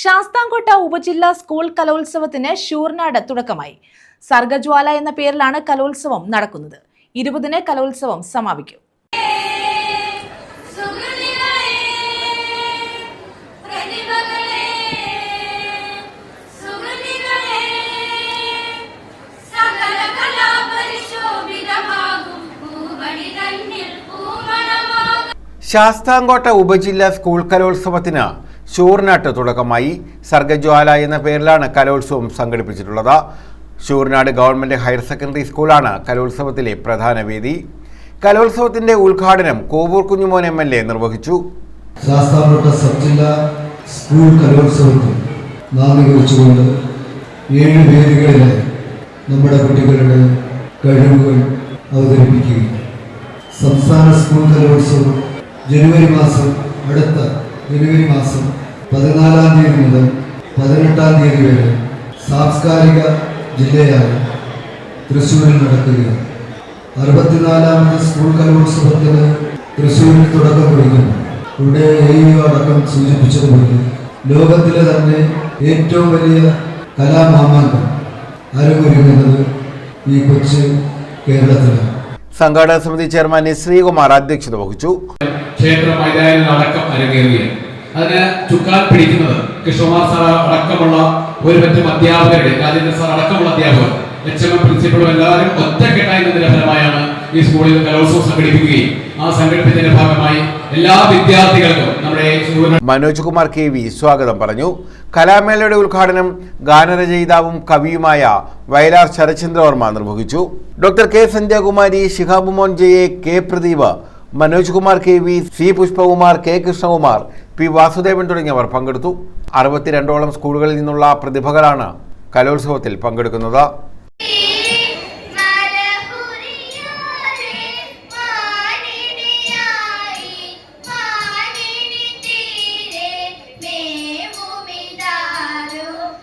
ശാസ്താംകോട്ട ഉപജില്ലാ സ്കൂൾ കലോത്സവത്തിന് ഷൂർനാട് തുടക്കമായി. സർഗജ്വാല എന്ന പേരിലാണ് കലോത്സവം നടക്കുന്നത്. ഇരുപതിന് കലോത്സവം സമാപിക്കും. ശാസ്താംകോട്ട ഉപജില്ലാ സ്കൂൾ കലോത്സവത്തിന് ഷൂർനാട്ട് തുടക്കമായി സർഗജ്വാല എന്ന പേരിലാണ് കലോത്സവം സംഘടിപ്പിച്ചിട്ടുള്ളത്. ഷൂർനാട് ഗവൺമെന്റ് ഹയർ സെക്കൻഡറി സ്കൂളാണ് കലോത്സവത്തിലെ പ്രധാന വേദി. കലോത്സവത്തിന്റെ ഉദ്ഘാടനം Kovoor Kunjumon M L A നിർവഹിച്ചു. സ്കൂൾ ഏഴ് വേദികളിലെ നമ്മുടെ കുട്ടികളുടെ കഴിവുകൾ അവതരിപ്പിക്കുകയും സംസ്ഥാന സ്കൂൾ കലോത്സവം ജനുവരി മാസം അടുത്ത ജനുവരി മാസം പതിനാലാം തീയതി മുതൽ പതിനെട്ടാം തീയതി വരെ സാംസ്കാരിക ജില്ലയായ തൃശ്ശൂരിൽ നടക്കുകയാണ് അറുപത്തിനാലാമത് സ്കൂൾ കലോത്സവത്തിന് തൃശ്ശൂരിൽ തുടക്കം കുറിക്കുന്നു ഇവിടെ എ അടക്കം സൂചിപ്പിച്ചതുപോലെ ലോകത്തിലെ തന്നെ ഏറ്റവും വലിയ കലാമാമാങ്കം അരങ്ങൊരുങ്ങുന്നത് ഈ കൊച്ചു കേരളത്തിലാണ്. സംഘാടക സമിതി ചെയർമാൻ എസ് ശ്രീകുമാർ അധ്യക്ഷത വഹിച്ചു. ക്ഷേത്ര മൈതാനിൽ ചുക്കാൻ ഒരു സാർ അടക്കമുള്ള എല്ലാവരും ഒറ്റക്കെട്ടായി ഫലമായാണ് ഈ സ്കൂളിൽ കലോത്സവം സംഘടിപ്പിക്കുകയും ആ സംഘടിപ്പിച്ചതിന്റെ ഭാഗമായി എല്ലാ വിദ്യാർത്ഥികൾക്കും നമ്മുടെ മനോജ് കുമാർ കെ വി സ്വാഗതം പറഞ്ഞു. കലാമേളയുടെ ഉദ്ഘാടനം ഗാനരചയിതാവും കവിയുമായ വയലാർ ശരചന്ദ്രവർമ്മ നിർവഹിച്ചു. Doctor K Sandhyakumari Shihab മോൻജയെ K Pradeep Manoj Kumar K V C Pushpakumar K Krishnakumar P Vasudevan തുടങ്ങിയവർ പങ്കെടുത്തു. അറുപത്തിരണ്ടോളം സ്കൂളുകളിൽ നിന്നുള്ള പ്രതിഭകളാണ് കലോത്സവത്തിൽ പങ്കെടുക്കുന്നത്.